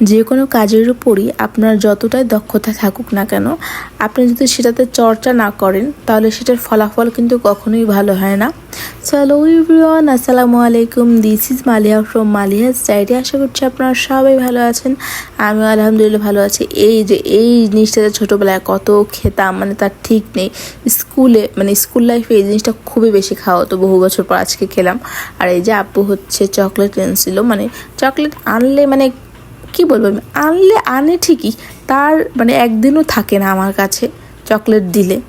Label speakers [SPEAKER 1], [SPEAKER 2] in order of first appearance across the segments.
[SPEAKER 1] যে কোনো কাজের উপরই আপনার যতটাই দক্ষতা থাকুক না কেন, আপনি যদি সেটাতে চর্চা না করেন, তাহলে সেটার ফলাফল কিন্তু কখনোই ভালো হয় না। চলো ইভরিওয়ান আসসালামু আলাইকুম। This is Maliya from Maliya's diary আশা করছি আপনারা সবাই ভালো আছেন। আমিও আলহামদুলিল্লাহ ভালো আছি। এই যে, এই জিনিসটাতে ছোটোবেলায় কত খেতাম মানে তার ঠিক নেই। স্কুলে মানে স্কুল লাইফে এই জিনিসটা খুবই বেশি খাওয়া হতো। বহু বছর পর আজকে খেলাম। আর এই যে আপু হচ্ছে চকলেট এনেছিল। মানে চকলেট আনলে মানে কি বলব আমি? আনলে আনে ঠিকই, তার মানে একদিনও থাকে না আমার কাছে চকলেট দিলে।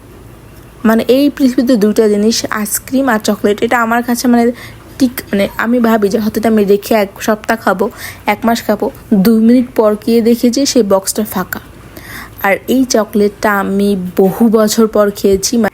[SPEAKER 1] মানে এই পৃথিবীতে দুইটা জিনিস, আইসক্রিম আর চকলেট, এটা আমার কাছে মানে ঠিক মানে আমি ভাবি যে হয়তো আমি রেখে এক সপ্তাহ খাব, এক মাস খাব দুই মিনিট পর গিয়ে দেখি যে সেই বক্সটা ফাঁকা। আর এই চকলেটটা আমি বহু বছর পর খেয়েছি মা-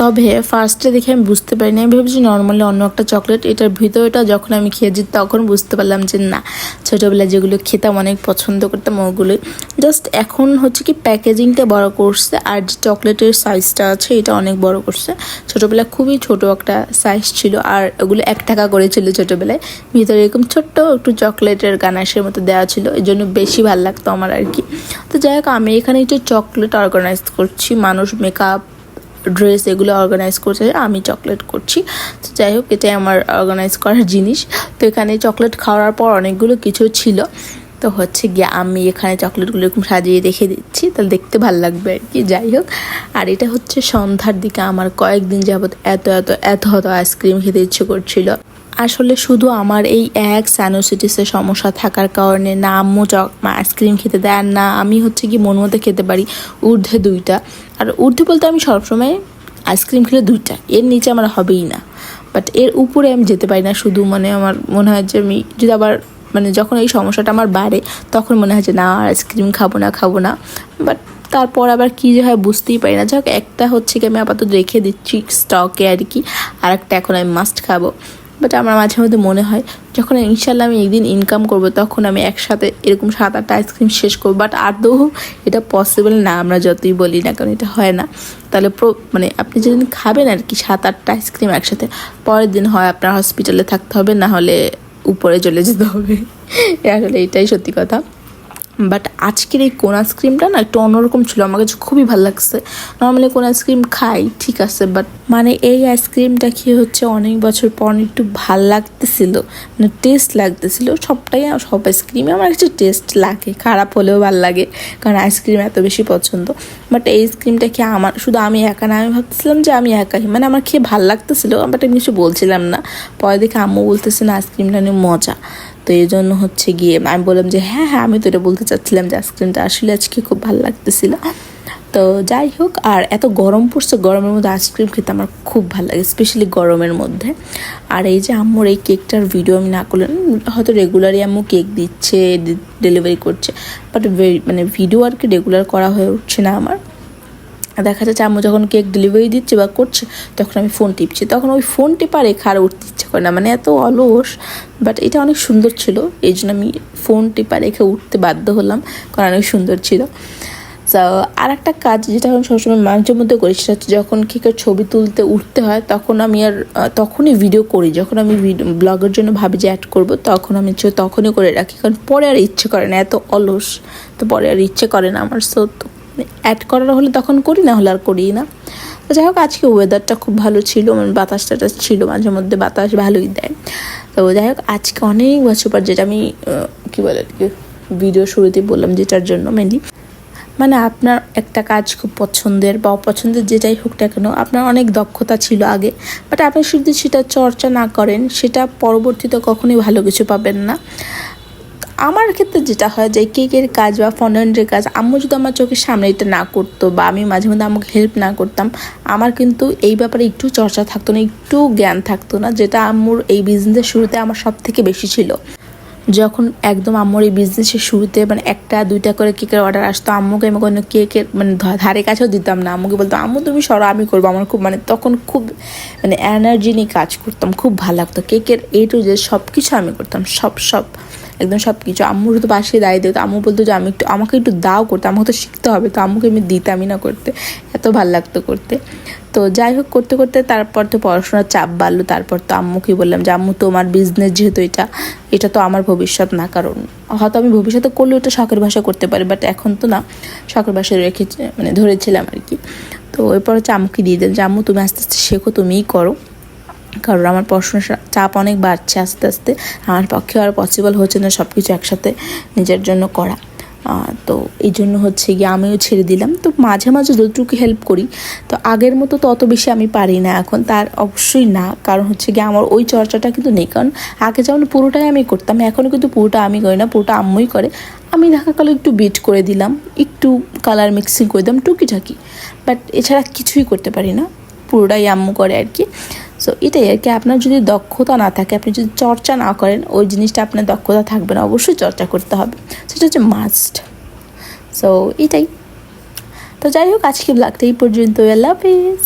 [SPEAKER 1] তবে ফার্স্টে দেখে আমি বুঝতে পারিনি। আমি ভেবেছি নর্মালি অন্য একটা চকলেট এটার ভিতরটা যখন আমি খেয়েছি তখন বুঝতে পারলাম যে না, ছোটোবেলায় যেগুলো খেতাম, অনেক পছন্দ করতাম ওগুলোই জাস্ট এখন হচ্ছে কি প্যাকেজিংটা বড় করছে আর যে চকলেটের সাইজটা আছে, এটা অনেক বড় করছে। ছোটোবেলায় খুবই ছোট একটা সাইজ ছিল আর ওগুলো এক টাকা করে ছিল ছোটোবেলায়। ভিতরে এরকম ছোট্ট একটু চকলেটের গানাশের মতো দেওয়া ছিল এই জন্য বেশি ভালো লাগতো আমার আর কি। তো যাই হোক, আমি এখানে একটু চকলেট অর্গানাইজ করছি, মানুষ মেকআপ ড্রেস এগুলো অর্গানাইজ করছে, আমি চকলেট করছি। তো যাই হোক, এটাই আমার অর্গানাইজ করার জিনিস। তো এখানে চকলেট খাওয়ার পর অনেকগুলো কিছু ছিল। তো হচ্ছে গিয়ে আমি এখানে চকলেটগুলো এরকম সাজিয়ে রেখে দিচ্ছি, তাহলে দেখতে ভালো লাগবে আর কি, যাই হোক। আর এটা হচ্ছে সন্ধ্যার দিকে, আমার কয়েকদিন যাবত এত এত এত এত আইসক্রিম খেতে ইচ্ছে করছিল। আসলে শুধু আমার এই এক স্যানোসিটিসের সমস্যা থাকার কারণে না আম্মু চক আইসক্রিম খেতে আর না, আমি হচ্ছে কি মন মতো খেতে পারি ঊর্ধ্বে দুইটা। আর ঊর্ধ্বে বলতে আমি সবসময় আইসক্রিম খেলে দুইটা, এর নিচে আমার হবেই না। বাট এর উপরে আমি যেতে পারি না, শুধু মানে আমার মনে হয় যে আমি যদি আবার মানে যখন এই সমস্যাটা আমার বাড়ে, তখন মনে হয় যে না আইসক্রিম খাব না খাব না। বাট তারপর আবার কী যে হয় বুঝতেই পারি না। যাক, একটা হচ্ছে কি আমি আপাতত রেখে দিচ্ছি স্টকে আর কি আর একটা এখন আমি মাস্ট খাব। বাট আমার মাঝে মধ্যে মনে হয়, যখন ইনশাল্লাহ আমি একদিন ইনকাম করব, তখন আমি একসাথে এরকম সাত আটটা আইসক্রিম শেষ করব। বাট আদৌ এটা পসিবল না, আমরা যতই বলি না কারণ এটা হয় না। তাহলে মানে আপনি যেদিন খাবেন আর কি সাত আটটা আইসক্রিম একসাথে, পরের দিন হয় আপনার হসপিটালে থাকতে হবে, না হলে উপরে চলে যেতে হবে। আসলে এটাই সত্যি কথা। বাট আজকের এই কোন আইসক্রিমটা না একটু অন্যরকম ছিল। আমার কাছে খুবই ভালো লাগছে। নর্মালি কোন আইসক্রিম খাই, ঠিক আছে বাট মানে এই আইসক্রিমটা খেয়ে হচ্ছে অনেক বছর পর একটু ভালো লাগতেছিল মানে টেস্ট লাগতেছিল। সবটাই সব আইসক্রিমে আমার কাছে টেস্ট লাগে, খারাপ হলেও ভালো লাগে, কারণ আইসক্রিম এত বেশি পছন্দ। বাট এই আইসক্রিমটা খেয়ে আমার, শুধু আমি একা না, আমি ভাবতেছিলাম যে আমি একাই মানে আমার খেয়ে ভালো লাগতেছিল বাট আমি কিছু বলছিলাম না। পরে দেখে আম্মু বলতেছে, না আইসক্রিমটা নিয়ে মজা। তো এই জন্য হচ্ছে গিয়ে আমি বললাম যে হ্যাঁ হ্যাঁ আমি তো এটা বলতে চাচ্ছিলাম যে আইসক্রিমটা আসলে আজকে খুব ভালো লাগতেছিল। তো যাই হোক, আর এত গরম পড়ছে, গরমের মধ্যে আইসক্রিম খেতে আমার খুব ভালো লাগে স্পেশালি গরমের মধ্যে। আর এই যে আম্মুর এই কেকটার ভিডিও আমি না করলেন হয়তো রেগুলারই আম্মু কেক দিচ্ছে ডেলিভারি করছে বাট মানে ভিডিও আর কি রেগুলার করা হয়ে উঠছে না আমার। দেখা যাচ্ছে আম্মু যখন কেক ডেলিভারি দিচ্ছে বা করছে, তখন আমি ফোন টিপছি। তখন ওই ফোন টিপা রেখে আর উঠতে ইচ্ছে করে না মানে এত অলস বাট এটা অনেক সুন্দর ছিল। এই জন্য আমি ফোন টিপা রেখে উঠতে বাধ্য হলাম, কারণ অনেক সুন্দর ছিল। তো আর একটা কাজ যেটা আমি সবসময় মাঝে মধ্যে করি, সেটা হচ্ছে যখন কেকের ছবি তুলতে উঠতে হয়, তখন আমি আর তখনই ভিডিও করি। যখন আমি ব্লগের জন্য ভাবি যে অ্যাড করব, তখন আমি তখনই করে রাখি, কারণ পরে আর ইচ্ছে করে না, এত অলস। তো পরে আর ইচ্ছে করে না আমার সো অ্যাড করার হলে তখন করি, না হলে আর করি না। তো যাই হোক, আজকে ওয়েদারটা খুব ভালো ছিল মানে বাতাস টাতাস ছিল, মাঝে মধ্যে বাতাস ভালোই দেয়। তো যাই হোক, আজকে অনেক বছর পর যেটা আমি কী বলে আর কি ভিডিও শুরুতেই বললাম যেটার জন্য মেনলি মানে আপনার একটা কাজ খুব পছন্দের বা অপছন্দের যেটাই হোক না কেন, আপনার অনেক দক্ষতা ছিল আগে বাট আপনি শুধু সেটা চর্চা না করেন, সেটা পরবর্তীতে কখনোই ভালো কিছু পাবেন না। আমার ক্ষেত্রে যেটা হয় যে কেকের কাজ বা ফন্ডেন্টের কাজ, আম্মু যদি আমার চোখের সামনে এটা না করতো বা আমি মাঝে মধ্যে আমাকে হেল্প না করতাম, আমার কিন্তু এই ব্যাপারে একটু চর্চা থাকতো না, একটু জ্ঞান থাকতো না, যেটা আম্মুর এই বিজনেসের শুরুতে আমার সব থেকে বেশি ছিল। যখন একদম আম্মুর এই বিজনেসের শুরুতে মানে একটা, দুইটা করে কেকের অর্ডার আসতো, আম্মুকে আমি কোনো কেকের মানে ধারে কাছেও দিতাম না। আম্মুকে বলতো আম্মু, তুমি সরো, আমি করব। আমার খুব মানে তখন খুব মানে এনার্জি নিয়ে কাজ করতাম, খুব ভালো লাগতো। কেকের এ টু যে সব কিছু আমি করতাম, সব সব। একদম সব কিছু আম্মুর তো পাশে দাঁড়িয়ে দিত। আম্মু বলতো যে, আমি একটু, আমাকে একটু দাও করতে। আমাকে তো শিখতে হবে। তো আম্মুকে আমি দিতামই না করতে। এত ভালো লাগতো করতে। তো যাই হোক, করতে করতে তারপর তো পড়াশোনার চাপ বাড়লো। তারপর তো আম্মুকে বললাম যে, আম্মু, তোমার বিজনেস যেহেতু এটা এটা তো আমার ভবিষ্যৎ না। কারণ, হয়তো আমি ভবিষ্যতে করলে ওটা শখের ভাষা করতে পারি। বাট এখন তো না, শখের ভাষায় রেখে মানে ধরেছিলাম আর কি। তো এরপর হচ্ছে আম্মুকে দিয়ে দিলাম যে, আম্মু, তুমি আস্তে আস্তে শেখো, তুমিই করো। কারণ আমার পড়াশোনার চাপ অনেক বাড়ছে আস্তে আস্তে। আমার পক্ষে আর পসিবল হচ্ছে না সব কিছু একসাথে নিজের জন্য করা। তো এই জন্য হচ্ছে গিয়ে আমিও ছেড়ে দিলাম। তো মাঝে মাঝে যতটুকু হেল্প করি, তো আগের মতো তো অত বেশি আমি পারি না। এখন তার অবশ্যই না। কারণ হচ্ছে গিয়ে আমার ওই চর্চাটা কিন্তু নেই। কারণ আগে যেমন পুরোটাই আমি করতাম এখনও কিন্তু পুরোটা আমি করি না। পুরোটা আম্মুই করে। আমি কালো একটু বিট করে দিলাম। একটু কালার মিক্সিং করে দিলাম, টুকিটাকি। বাট এছাড়া কিছুই করতে পারি না। পুরোটাই আম্মু করে আর কি। সো এটাই আর কি। আপনার যদি দক্ষতা না থাকে, আপনি যদি চর্চা না করেন, ওই জিনিসটা আপনার দক্ষতা থাকবে না। অবশ্যই চর্চা করতে হবে। সেটা হচ্ছে মাস্ট সো এটাই। তো যাই হোক আজকে ব্লগটা এই পর্যন্ত আল্লাহ হাফিজ।